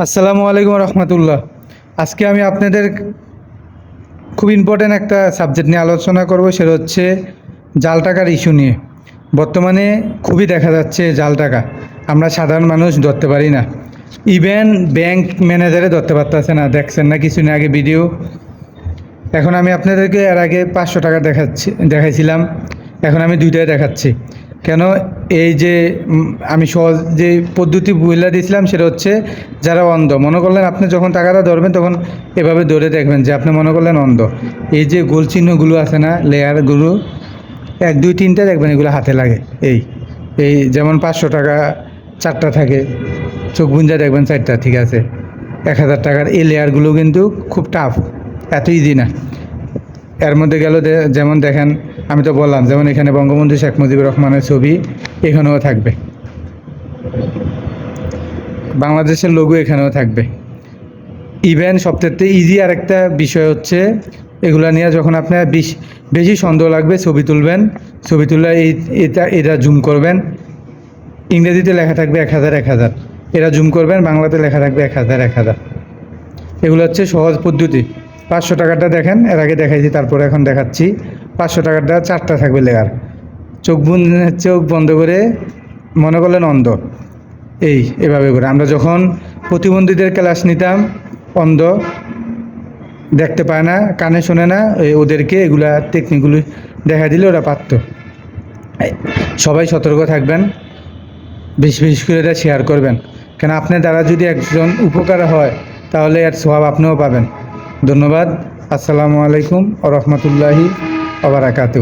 আসসালামু আলাইকুম রহমতুল্লাহ। আজকে আমি আপনাদের খুব ইম্পর্ট্যান্ট একটা সাবজেক্ট নিয়ে আলোচনা করব, সেটা হচ্ছে জাল টাকার ইস্যু নিয়ে। বর্তমানে খুবই দেখা যাচ্ছে জাল টাকা। আমরা সাধারণ মানুষ ধরতে পারি না। ইভেন ব্যাংক ম্যানেজারে ধরতে পারতেছে না। দেখছেন না কিছুদিন আগে ভিডিও এখন আমি আপনাদেরকে এর আগে পাঁচশো টাকা দেখাচ্ছি, দেখাইছিলাম। এখন আমি দুইটাই দেখাচ্ছি। কেন এই যে আমি সহজ যে পদ্ধতি বইলা দিয়েছিলাম সেটা হচ্ছে যারা অন্ধ, মনে করলেন আপনি যখন টাকাটা ধরবেন তখন এভাবে ধরে দেখবেন যে আপনি মনে করলেন অন্ধ। এই যে গোল চিহ্নগুলো আছে না, লেয়ারগুলো, এক, দুই, তিনটা দেখবেন এগুলো হাতে লাগে, এই এই যেমন পাঁচশো টাকা, চারটা থাকে, চোখ বুঞ্জা দেখবেন চারটা, ঠিক আছে। এক হাজার টাকার এই লেয়ারগুলো কিন্তু খুব টাফ এত ইজি না। এর মধ্যে গেল যেমন দেখেন আমি তো বললাম, যেমন এখানে বঙ্গবন্ধু শেখ মুজিবুর রহমানের ছবি, এখানেও থাকবে। বাংলাদেশের লোগো এখানেও থাকবে। ইভেন সবথেকে ইজি আর একটা বিষয় হচ্ছে, এগুলো নিয়ে যখন আপনার বেশ, বেশি সন্দেহ লাগবে, ছবি তুলবেন। ছবি তুলে এই, এটা এটা জুম করবেন। ইংরেজিতে লেখা থাকবে এক হাজার এক হাজার। এটা জুম করবেন, বাংলাতে লেখা থাকবে এক হাজার এক হাজার। এগুলো হচ্ছে সহজ পদ্ধতি। পাঁচশো টাকাটা দেখেন, এর আগে দেখাইছি, তারপরে এখন দেখাচ্ছি। পাঁচশো টাকাটা চারটা থাকবে লেয়ার চোখ বন্ধ চোখ বন্ধ করে মনে করলেন অন্ধ। এই, এভাবে করে। আমরা যখন প্রতিবন্ধীদের ক্লাস নিতাম, অন্ধ, দেখতে পায় না, কানে শোনে না ওদেরকে এগুলা টেকনিকগুলো দেখা দিলে ওরা পারত। সবাই সতর্ক থাকবেন, বেশি বেশি করে এটা শেয়ার করবেন। কেন আপনার দ্বারা যদি একজন উপকার হয়, তাহলে এর স্বভাব আপনিও পাবেন। ধন্যবাদ। আসসালামু আলাইকুম ও রহমতুল্লাহি ওবরাকাতু